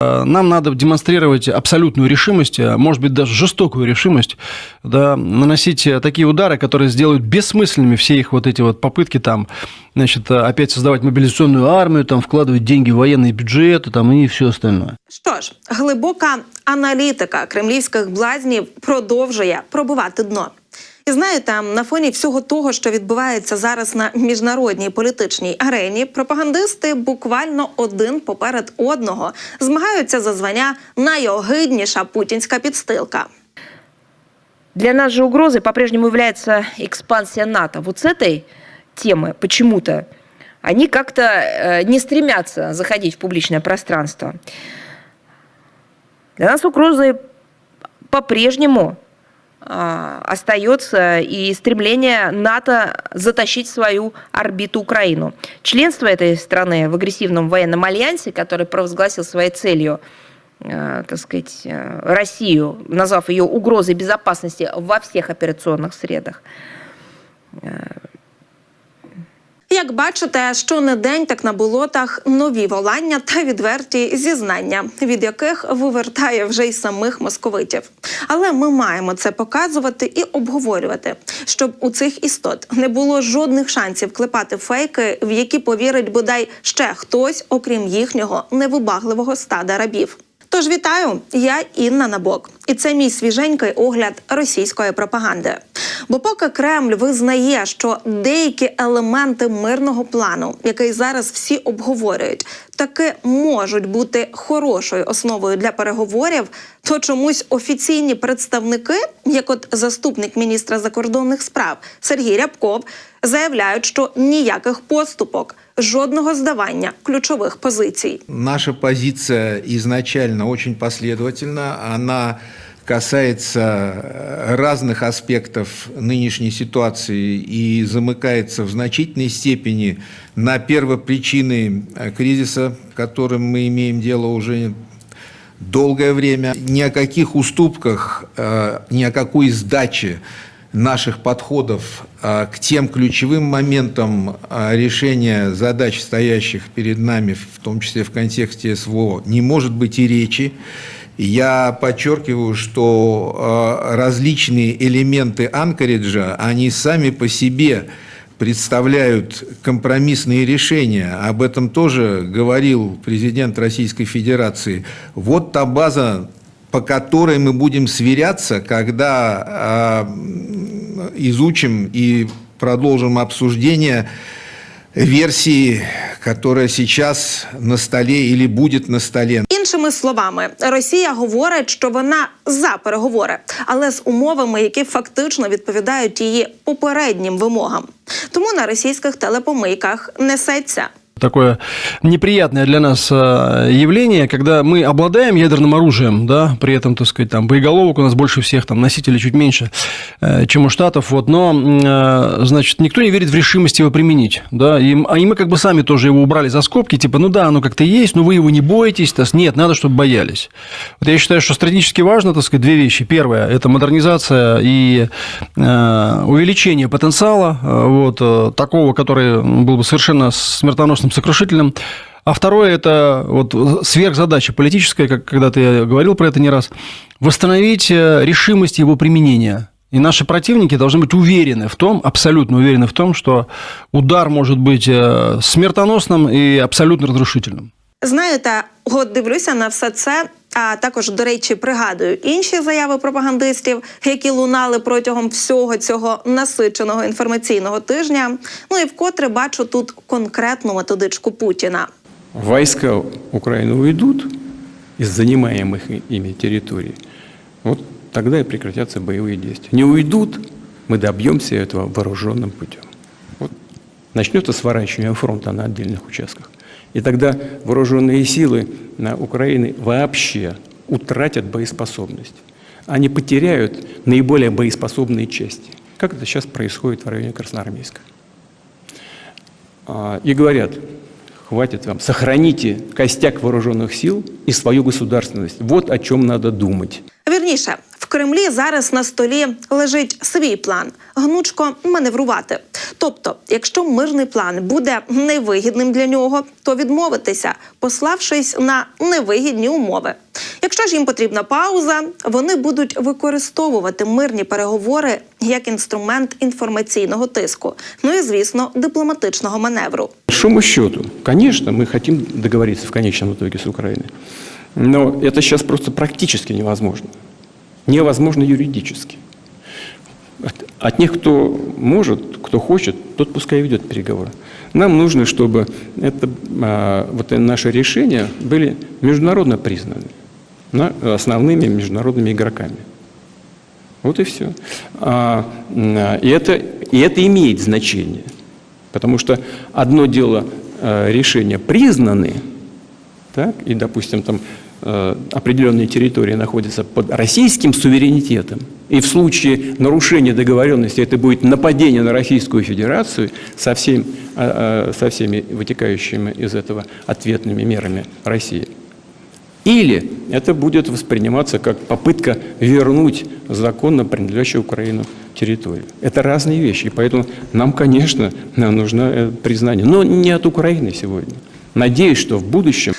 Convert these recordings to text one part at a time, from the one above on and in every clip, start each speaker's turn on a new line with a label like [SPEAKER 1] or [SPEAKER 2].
[SPEAKER 1] Э, Нам надо демонстрировать абсолютную решимость, э, может быть, даже жестокую решимость, да, наносить э, такие удары, которые сделают бессмысленными все их вот эти вот попытки там, значит, э, опять создавать мобилизационную армию, там, вкладывать деньги в военные бюджеты там, и все остальное.
[SPEAKER 2] Що ж, глибока аналітика кремлівських блазнів продовжує пробивати дно. І знаєте, на фоні всього того, що відбувається зараз на міжнародній політичній арені, пропагандисти буквально один поперед одного змагаються за звання найогидніша путінська підстилка.
[SPEAKER 3] Для нас же угрозой по-прежнему является экспансия НАТО. Вот с этой темы почему-то они как-то э, не стремятся заходить в публичное пространство. Для нас угрозой по-прежнему а, остается и стремление НАТО затащить в свою орбиту Украину. Членство этой страны в агрессивном военном альянсе, который провозгласил своей целью э, так сказать, э, Россию, назвав ее угрозой безопасности во всех операционных средах.
[SPEAKER 2] Як бачите, що не день, так на болотах нові волання та відверті зізнання, від яких вивертає вже й самих московитів. Але ми маємо це показувати і обговорювати, щоб у цих істот не було жодних шансів клепати фейки, в які повірить бодай ще хтось, окрім їхнього невибагливого стада рабів. Тож вітаю, я Інна Набок, і це мій свіженький огляд російської пропаганди. Бо поки Кремль визнає, що деякі елементи мирного плану, який зараз всі обговорюють, таки можуть бути хорошою основою для переговорів, то чомусь офіційні представники, як от заступник міністра закордонних справ Сергій Рябков, заявляють, що ніяких поступок, жодного здавання ключових позицій.
[SPEAKER 4] Наша позиция изначально очень последовательна. Она касается э, разных аспектов нынешней ситуации и замыкается в значительной степени на первопричины э, кризиса, которым мы имеем дело уже долгое время. Ни о каких уступках, э, ни о какой сдаче наших подходов э, к тем ключевым моментам э, решения задач, стоящих перед нами, в том числе в контексте СВО, не может быть и речи. Я подчеркиваю, что э, различные элементы анкориджа, они сами по себе представляют компромиссные решения. Об этом тоже говорил президент Российской Федерации. Вот та база, по которой мы будем сверяться, когда изучим и продолжим обсуждение версии, которая сейчас на столе или будет на столе.
[SPEAKER 2] Іншими словами, Росія говорить, що вона за переговори, але з умовами, які фактично відповідають її попереднім вимогам. Тому на російських телепомийках несеться.
[SPEAKER 1] Такое неприятное для нас э, явление, когда мы обладаем ядерным оружием, да, при этом, так сказать, там, боеголовок у нас больше всех, там, носителей чуть меньше, э, чем у Штатов, вот, но, э, значит, никто не верит в решимость его применить, да, и, а и мы как бы сами тоже его убрали за скобки, типа, ну да, оно как-то есть, но вы его не боитесь, то нет, надо, чтобы боялись. Вот я считаю, что стратегически важно, так сказать, две вещи. Первое – это модернизация и увеличение потенциала, вот, такого, который был бы совершенно смертоносным, сокрушительным. А второе – это вот сверхзадача политическая, как когда-то я говорил про это не раз, восстановить э, решимость его применения. И наши противники должны быть уверены в том, абсолютно уверены в том, что удар может быть э, смертоносным и абсолютно разрушительным.
[SPEAKER 2] Знаєте, от дивлюся на все це. А також, до речі, пригадую інші заяви пропагандистів, які лунали протягом всього цього насиченого інформаційного тижня. Ну і вкотре бачу тут конкретну методичку Путіна.
[SPEAKER 5] войска Украины уйдут из занимаемых и- ими территорий, вот тогда и прекратятся боевые действия. Не уйдут, мы добьемся этого вооруженным путем. Вот начнется сворачивание фронта на отдельных участках. И тогда вооруженные силы на Украине вообще утратят боеспособность. Они потеряют наиболее боеспособные части, как это сейчас происходит в районе Красноармейска. А, и говорят, хватит вам, сохраните костяк вооруженных сил и свою государственность. Вот о чем надо думать.
[SPEAKER 2] Вірніше, в Кремлі зараз на столі лежить свій план гнучко маневрувати. Тобто, якщо мирний план буде невигідним для нього, то відмовитися, пославшись на невигідні умови. Якщо ж їм потрібна пауза, вони будуть використовувати мирні переговори як інструмент інформаційного тиску, ну і звісно, дипломатичного маневру.
[SPEAKER 5] По большому счету, конечно, мы хотим договориться в конечном итоге с Украиной. Но это сейчас просто практически невозможно. Невозможно юридически. От, них, кто может, кто хочет, тот пускай ведет переговоры. Нам нужно, чтобы это, а, вот наши решения были международно признаны на- основными международными игроками. Вот и все. А, и, это, и это имеет значение. Потому что одно дело э, решения признаны, так, и, допустим, там определенные территории находятся под российским суверенитетом, и в случае нарушения договоренности это будет нападение на Российскую Федерацию со, всем, э, э, со всеми вытекающими из этого ответными мерами России. Или это будет восприниматься как попытка вернуть законно принадлежащую Украину территорию. Это разные вещи, и поэтому нам, конечно, нужно э, признание, но не от Украины сегодня. Надеюсь, что в будущем
[SPEAKER 2] а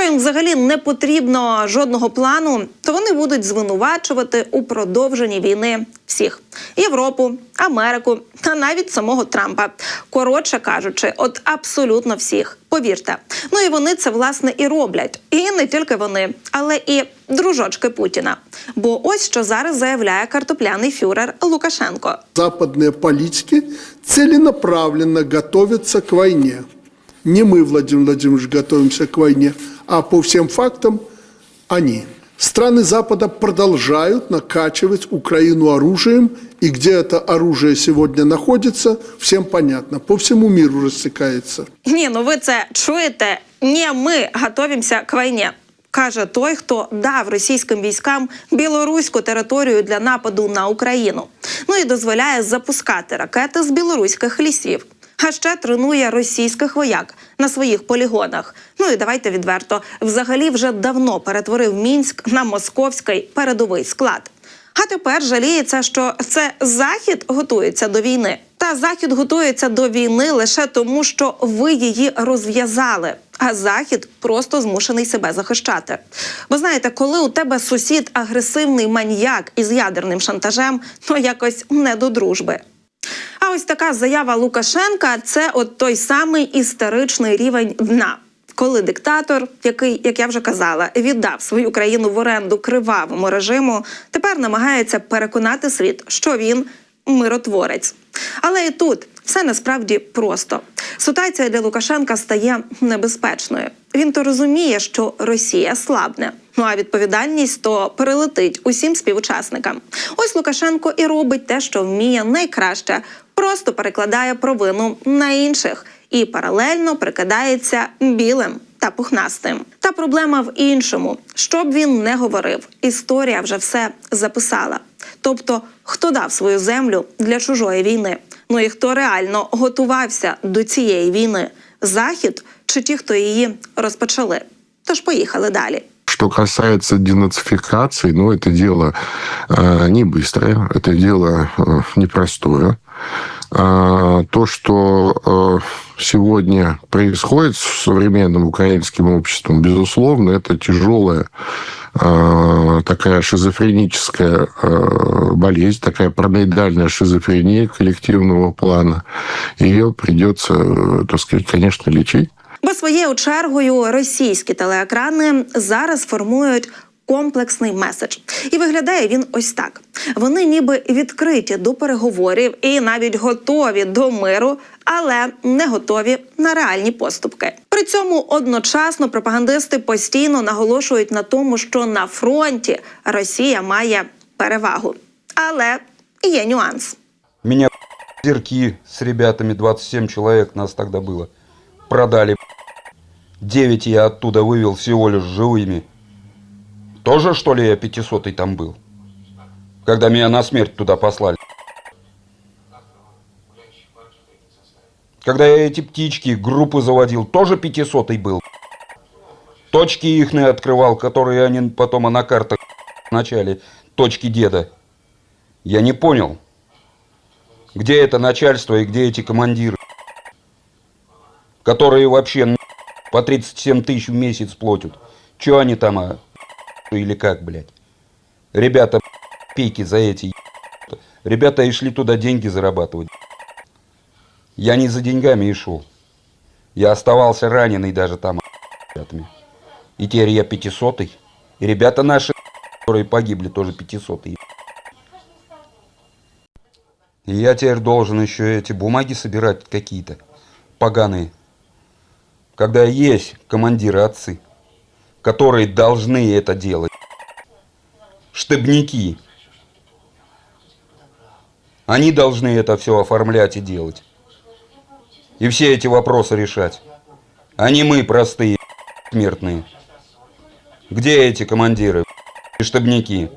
[SPEAKER 2] якщо їм взагалі не потрібно жодного плану, то вони будуть звинувачувати у продовженні війни всіх Європу, Америку та навіть самого Трампа. Коротше кажучи, от абсолютно всіх. Повірте. Ну і вони це власне і роблять. І не тільки вони, але і дружочки Путіна. Бо ось що зараз заявляє картопляний фюрер Лукашенко.
[SPEAKER 6] западные политики целенаправленно готовятся к войне. Не мы, Владимир Владимирович, готовимся к войне, а по всем фактам они. Страны Запада продолжают накачивать Украину оружием, и где это оружие сегодня находится, всем понятно, по всему миру рассекается.
[SPEAKER 2] Ні, ну ви це чуєте? Ні, ми готовимося к війні. Каже той, хто дав російським військам білоруську територію для нападу на Україну. Ну і дозволяє запускати ракети з білоруських лісів. А ще тренує російських вояк на своїх полігонах. Ну і давайте відверто, взагалі вже давно перетворив Мінськ на московський передовий склад. А тепер жаліється, що це захід готується до війни. Та захід готується до війни лише тому, що ви її розв'язали. А захід просто змушений себе захищати. Бо знаєте, коли у тебе сусід агресивний маньяк із ядерним шантажем, то якось не до дружби. А ось така заява Лукашенка це от той самий історичний рівень дна. Коли диктатор, який, як я вже казала, віддав свою країну в оренду кривавому режиму, тепер намагається переконати світ, що він миротворець. Але і тут все насправді просто. Ситуація для Лукашенка стає небезпечною. Він то розуміє, що Росія слабне. Ну а відповідальність то перелетить усім співучасникам. Ось Лукашенко і робить те, що вміє найкраще, просто перекладає провину на інших і паралельно прикидається білим та пухнастим. Та проблема в іншому. Що б він не говорив, історія вже все записала. Тобто, хто дав свою землю для чужої війни? Ну і хто реально готувався до цієї війни? Захід чи ті, хто її розпочали? Тож поїхали далі.
[SPEAKER 7] Что касается денацификации, ну, это дело э, не быстрое, это дело э, непростое. А, то, что э, сегодня происходит с современным украинским обществом, безусловно, это тяжелая э, такая шизофреническая э, болезнь, такая параноидальная шизофрения коллективного плана. Ее придется, э, так сказать, конечно, лечить.
[SPEAKER 2] Бо своєю чергою російські телеекрани зараз формують комплексний меседж. І виглядає він ось так: вони ніби відкриті до переговорів і навіть готові до миру, але не готові на реальні поступки. При цьому одночасно пропагандисти постійно наголошують на тому, що на фронті Росія має перевагу. Але є нюанс.
[SPEAKER 8] Меня зерки с ребятами, 27 человек нас тогда было, продали. 9 я оттуда вывел всего лишь живыми. Тоже, что ли, я 500 там был? Когда меня на смерть туда послали. Когда я эти птички, группы заводил, тоже 500 был. Точки их открывал, которые они потом на картах в начале, точки деда. Я не понял. Где это начальство и где эти командиры? Которые вообще по 37 тысяч в месяц платят. Че они там, а? Или как, блядь? Ребята, пейки за эти Ребята и шли туда деньги зарабатывать. Я не за деньгами и шел. Я оставался раненый даже там, ребятами. И теперь я пятисотый. И ребята наши, которые погибли, тоже пятисотые. И я теперь должен еще эти бумаги собирать какие-то поганые. Когда есть командиры отцы, которые должны это делать. Штабники. Они должны это все оформлять и делать. И все эти вопросы решать. А не мы, простые смертные. Где эти командиры и штабники?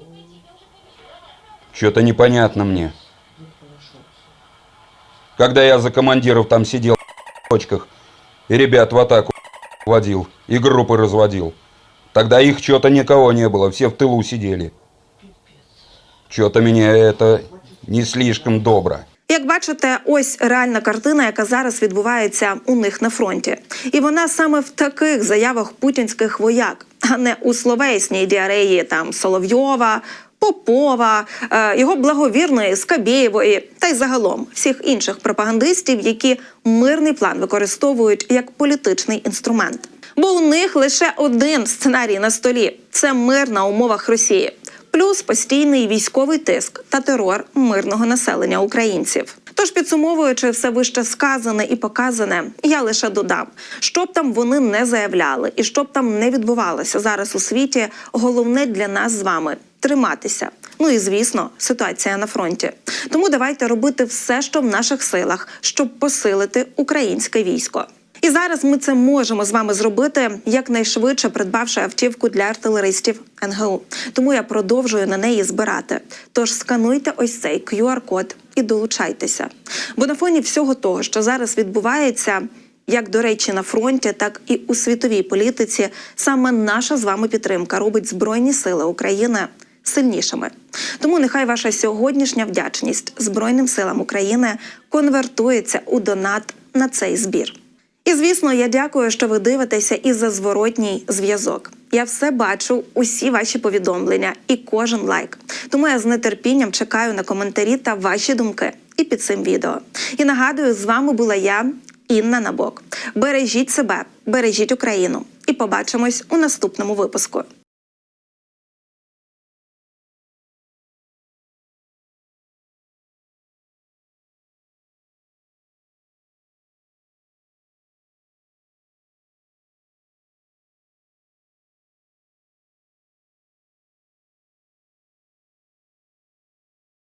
[SPEAKER 8] Что-то непонятно мне. Когда я за командиров там сидел в точках и ребят в атаку водил, и группы разводил, тогда их что-то никого не было, все в тылу сидели. Что-то меня это не слишком добро.
[SPEAKER 2] Як бачите, ось реальна картина, яка зараз відбувається у них на фронті, і вона саме в таких заявах путінських вояк, а не у словесній діареї там Соловйова. Попова, е, його благовірної Скабєєвої та й загалом всіх інших пропагандистів, які мирний план використовують як політичний інструмент. Бо у них лише один сценарій на столі це мир на умовах Росії плюс постійний військовий тиск та терор мирного населення українців. Тож, підсумовуючи все вище сказане і показане, я лише додам, що б там вони не заявляли, і що б там не відбувалося зараз у світі, головне для нас з вами триматися. Ну і звісно, ситуація на фронті. Тому давайте робити все, що в наших силах, щоб посилити українське військо. І зараз ми це можемо з вами зробити якнайшвидше, придбавши автівку для артилеристів НГУ. Тому я продовжую на неї збирати. Тож скануйте ось цей QR-код і долучайтеся. Бо на фоні всього того, що зараз відбувається. Як до речі, на фронті, так і у світовій політиці, саме наша з вами підтримка робить Збройні Сили України сильнішими. Тому нехай ваша сьогоднішня вдячність Збройним силам України конвертується у донат на цей збір. І звісно, я дякую, що ви дивитеся і за зворотній зв'язок. Я все бачу, усі ваші повідомлення і кожен лайк. Тому я з нетерпінням чекаю на коментарі та ваші думки і під цим відео. І нагадую, з вами була я, Інна Набок. Бережіть себе, бережіть Україну, і побачимось у наступному випуску.